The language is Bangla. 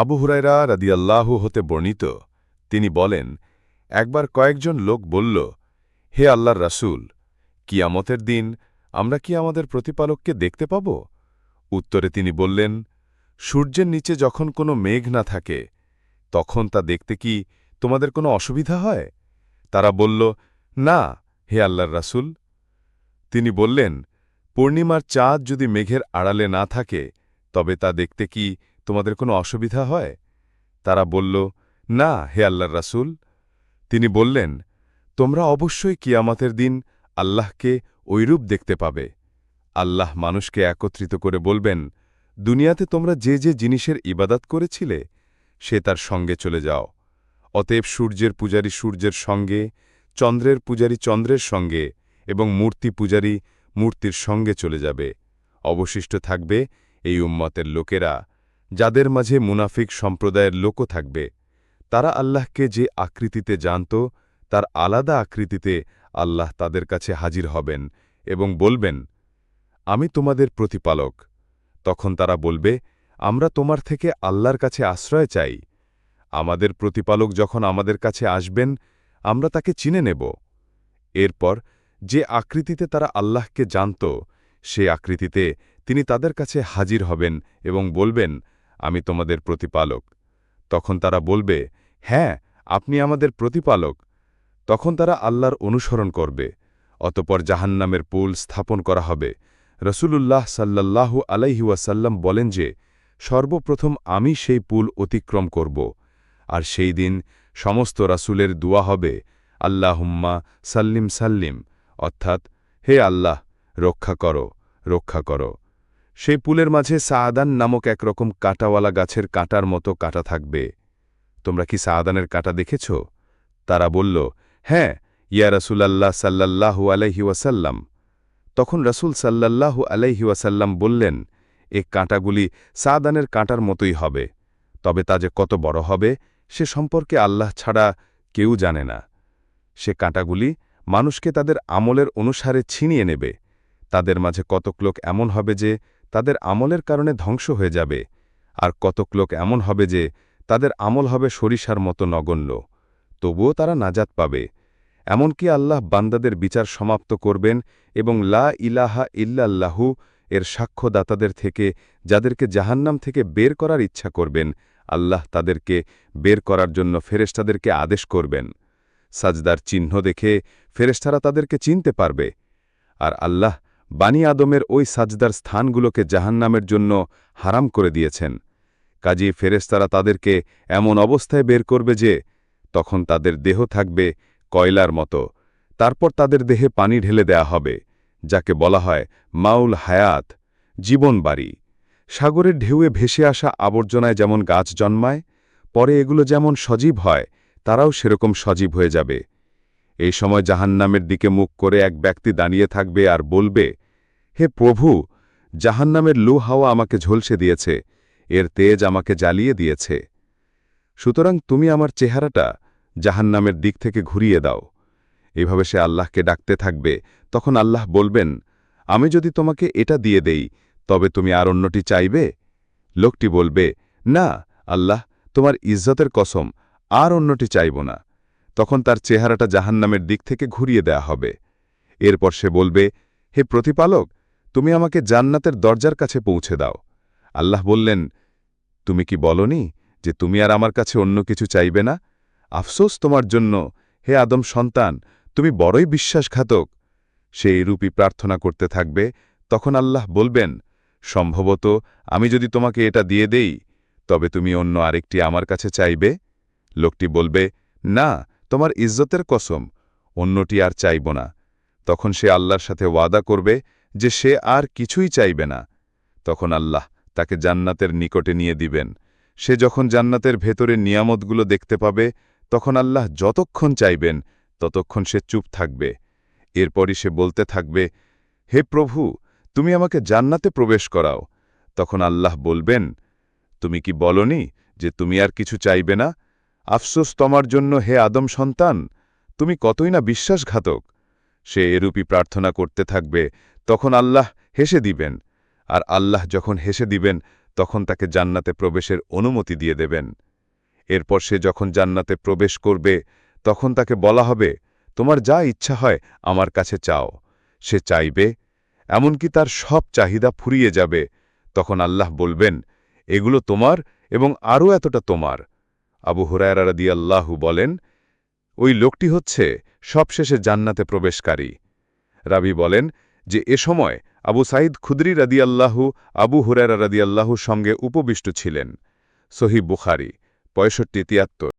আবু হুরায়রা রাদিয়াল্লাহু হতে বর্ণিত, তিনি বলেন, একবার কয়েকজন লোক বলল, হে আল্লাহর রাসূল, কিয়ামতের দিন আমরা কি আমাদের প্রতিপালককে দেখতে পাব উত্তরে তিনি বললেন, সূর্যের নিচে যখন কোনো মেঘ না থাকে, তখন তা দেখতে কি তোমাদের কোনো অসুবিধা হয়? তারা বলল, না, হে আল্লাহর রাসূল। তিনি বললেন, পূর্ণিমার চাঁদ যদি মেঘের আড়ালে না থাকে, তবে তা দেখতে কি তোমাদের কোনো অসুবিধা হয়? তারা বলল, না, হে আল্লাহর রাসূল। তিনি বললেন, তোমরা অবশ্যই কিয়ামতের দিন আল্লাহকে ঐরূপ দেখতে পাবে। আল্লাহ মানুষকে একত্রিত করে বলবেন, দুনিয়াতে তোমরা যে যে জিনিসের ইবাদাত করেছিলে, সে তার সঙ্গে চলে যাও। অতএব সূর্যের পূজারী সূর্যের সঙ্গে, চন্দ্রের পূজারী চন্দ্রের সঙ্গে এবং মূর্তি পূজারী মূর্তির সঙ্গে চলে যাবে। অবশিষ্ট থাকবে এই উম্মতের লোকেরা। যাদের মাঝে মুনাফিক সম্প্রদায়ের লোকও থাকবে। তারা আল্লাহকে যে আকৃতিতে জানত, তার আলাদা আকৃতিতে আল্লাহ তাদের কাছে হাজির হবেন এবং বলবেন, আমি তোমাদের প্রতিপালক। তখন তারা বলবে, আমরা তোমার থেকে আল্লাহর কাছে আশ্রয় চাই। আমাদের প্রতিপালক যখন আমাদের কাছে আসবেন, আমরা তাকে চিনে নেব। এরপর যে আকৃতিতে তারা আল্লাহকে জানত, সে আকৃতিতে তিনি তাদের কাছে হাজির হবেন এবং বলবেন আমি তোমাদের প্রতিপালক। তখন তারা বলবে হ্যাঁ আপনি আমাদের প্রতিপালক। তখন তারা আল্লাহর অনুসরণ করবে। অতপর জাহান্নামের পুল স্থাপন করা হবে। রসুলুল্লাহ সাল্লাল্লাহু আলাইহি ওয়াসাল্লাম বলেন যে, সর্বপ্রথম আমি সেই পুল অতিক্রম করব। আর সেই দিন সমস্ত রাসূলের দোয়া হবে, আল্লাহুম্মা সাল্লিম সাল্লিম। অর্থাৎ, হে আল্লাহ, রক্ষা করো রক্ষা করো। সেই পুলের মাঝে সাআদান নামক একরকম কাঁটাওয়ালা গাছের কাঁটার মতো কাঁটা থাকবে। তোমরা কি সাআদানের কাঁটা দেখেছ? তারা বলল হ্যাঁ ইয়া রসুলাল্লাহ সাল্লাল্লাহু আলাইহি ওয়াসাল্লাম। তখন রসুল সাল্লাল্লাহু আলাইহি ওয়াসাল্লাম বললেন, এ কাঁটাগুলি সাদানের কাঁটার মতোই হবে। তবে তা যে কত বড় হবে, সে সম্পর্কে আল্লাহ ছাড়া কেউ জানে না। সে কাঁটাগুলি মানুষকে তাদের আমলের অনুসারে ছিনিয়ে নেবে। তাদের মাঝে কতক লোক এমন হবে যে তাদের আমলের কারণে ধ্বংস হয়ে যাবে। আর কতক লোক এমন হবে যে, তাদের আমল হবে সরিষার মতো নগণ্য। তবুও তারা নাজাত পাবে। এমনকি আল্লাহ বান্দাদের বিচার সমাপ্ত করবেন এবং লা ইলাহা ইল্লাল্লাহু এর সাক্ষ্যদাতাদের থেকে, যাদেরকে জাহান্নাম থেকে বের করার ইচ্ছা করবেন, আল্লাহ তাদেরকে বের করার জন্য ফেরেশতাদেরকে আদেশ করবেন। সাজদার চিহ্ন দেখে ফেরেশতারা তাদেরকে চিনতে পারবে। আর আল্লাহ বানি আদমের ওই সাজদার স্থানগুলোকে জাহান্নামের জন্য হারাম করে দিয়েছেন। কাজী ফেরেশতারা তাদেরকে এমন অবস্থায় বের করবে যে, তখন তাদের দেহ থাকবে কয়লার মতো। তারপর তাদের দেহে পানি ঢেলে দেয়া হবে, যাকে বলা হয় মাউল হায়াত, জীবন বাড়ি। সাগরের ঢেউয়ে ভেসে আসা আবর্জনায় যেমন গাছ জন্মায়, পরে এগুলো যেমন সজীব হয়, তারাও সেরকম সজীব হয়ে যাবে। এই সময় জাহান্নামের দিকে মুখ করে এক ব্যক্তি দাঁড়িয়ে থাকবে আর বলবে, হে প্রভু, জাহান্নামের লু হাওয়া আমাকে ঝলসে দিয়েছে, এর তেজ আমাকে জ্বালিয়ে দিয়েছে। সুতরাং তুমি আমার চেহারাটা জাহান্নামের দিক থেকে ঘুরিয়ে দাও এভাবে সে আল্লাহকে ডাকতে থাকবে। তখন আল্লাহ বলবেন, আমি যদি তোমাকে এটা দিয়ে দেই, তবে তুমি আর অন্যটি চাইবে? লোকটি বলবে, না, আল্লাহ, তোমার ইজ্জতের কসম, আর অন্যটি চাইব না। তখন তার চেহারাটা জাহান্নামের দিক থেকে ঘুরিয়ে দেয়া হবে। এরপর সে বলবে, হে প্রতিপালক, তুমি আমাকে জান্নাতের দরজার কাছে পৌঁছে দাও। আল্লাহ বললেন, তুমি কি বলনি যে তুমি আর আমার কাছে অন্য কিছু চাইবে না? আফসোস তোমার জন্য। হে আদম সন্তান, তুমি বড়ই বিশ্বাসঘাতক। সে এরূপই প্রার্থনা করতে থাকবে। তখন আল্লাহ বলবেন, সম্ভবত আমি যদি তোমাকে এটা দিয়ে দেই, তবে তুমি অন্য আরেকটি আমার কাছে চাইবে? লোকটি বলবে, না তোমার ইজ্জতের কসম, অন্যটি আর চাইব না। তখন সে আল্লাহর সাথে ওয়াদা করবে যে সে আর কিছুই চাইবে না। তখন আল্লাহ তাকে জান্নাতের নিকটে নিয়ে দিবেন। সে যখন জান্নাতের ভেতরে নিয়ামতগুলো দেখতে পাবে, তখন আল্লাহ যতক্ষণ চাইবেন, ততক্ষণ সে চুপ থাকবে। এরপরই সে বলতে থাকবে, হে প্রভু, তুমি আমাকে জান্নাতে প্রবেশ করাও। তখন আল্লাহ বলবেন, তুমি কি বলনি যে তুমি আর কিছু চাইবে না? আফসোস তোমার জন্য হে আদম সন্তান, তুমি কতই না বিশ্বাসঘাতক। সে এরূপই প্রার্থনা করতে থাকবে, তখন আল্লাহ হেসে দিবেন, আর আল্লাহ যখন হেসে দিবেন, তখন তাকে জান্নাতে প্রবেশের অনুমতি দিয়ে দেবেন। এরপর সে যখন জান্নাতে প্রবেশ করবে, তখন তাকে বলা হবে, তোমার যা ইচ্ছা হয়, আমার কাছে চাও। সে চাইবে, এমনকি তার সব চাহিদা ফুরিয়ে যাবে। তখন আল্লাহ বলবেন, এগুলো তোমার এবং আরও এতটা তোমার। আবু হুরায়রা রাদিয়াল্লাহু বলেন, ওই লোকটি হচ্ছে সবশেষে জান্নাতে প্রবেশকারী। রাবি বলেন যে, এ সময় আবু সাইদ খুদরি রাদিয়াল্লাহু, আবু হুরায়রা রাদিয়াল্লাহুর সঙ্গে উপবিষ্ট ছিলেন। সহি বুখারি, পঁয়ষট্টি, তিয়াত্তর।